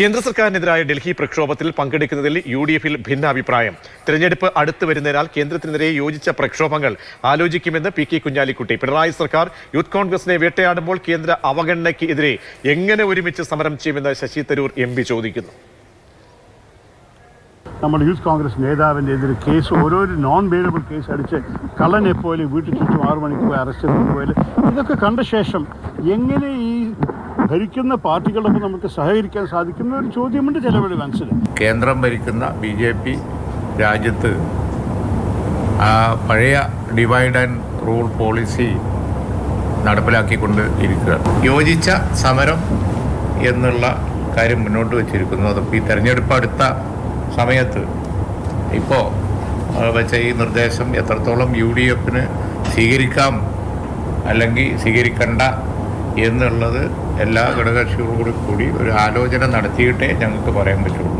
കേന്ദ്ര സർക്കാരിനെതിരായ ഡൽഹി പ്രക്ഷോഭത്തിൽ പങ്കെടുക്കുന്നതിൽ യു ഡി എഫിൽ ഭിന്നാഭിപ്രായം. തിരഞ്ഞെടുപ്പ് അടുത്തു വരുന്നതിനാൽ കേന്ദ്രത്തിനെതിരെ യോജിച്ച പ്രക്ഷോഭങ്ങൾ ആലോചിക്കുമെന്ന് പി കെ കുഞ്ഞാലിക്കുട്ടി. പിണറായി സർക്കാർ യൂത്ത് കോൺഗ്രസിനെ വേട്ടയാടുമ്പോൾ കേന്ദ്ര അവഗണനയ്ക്ക് എതിരെ എങ്ങനെ ഒരുമിച്ച് സമരം ചെയ്യുമെന്ന് ശശി തരൂർ എം പി ചോദിക്കുന്നു. നമ്മുടെ യൂത്ത് കോൺഗ്രസ് നേതാവിന്റെ എതിരെ കേസ് ഓരോരു നോൺ വേരിയബിൾ കേസ് അടിച്ച് കള്ളനെ പോലെ വീട്ടിൽ ചുറ്റും ആറു മണിക്ക് പോയി അറസ്റ്റ് പോലെ ഇതൊക്കെ കണ്ട ശേഷം എങ്ങനെ ഈ ഭരിക്കുന്ന പാർട്ടികളൊപ്പം നമുക്ക് സഹകരിക്കാൻ സാധിക്കുന്ന ഒരു ചോദ്യമുണ്ട് ചിലവഴി മനസ്സിൽ. കേന്ദ്രം ഭരിക്കുന്ന ബി ജെ പി രാജ്യത്ത് പഴയ ഡിവൈഡ് ആൻഡ് റൂൾ പോളിസി നടപ്പിലാക്കിക്കൊണ്ട് ഇരിക്കുക യോജിച്ച സമരം എന്നുള്ള കാര്യം മുന്നോട്ട് വച്ചിരിക്കുന്നു. അതിപ്പോൾ ഈ തെരഞ്ഞെടുപ്പ് അടുത്ത സമയത്ത് ഇപ്പോൾ വെച്ച ഈ നിർദ്ദേശം എത്രത്തോളം യു ഡി എഫിന് സ്വീകരിക്കാം അല്ലെങ്കിൽ സ്വീകരിക്കണ്ട എന്നുള്ളത് എല്ലാ ഘടകകക്ഷികളോടും കൂടി ഒരു ആലോചന നടത്തിയിട്ടേ ഞങ്ങൾക്ക് പറയാൻ പറ്റുള്ളൂ.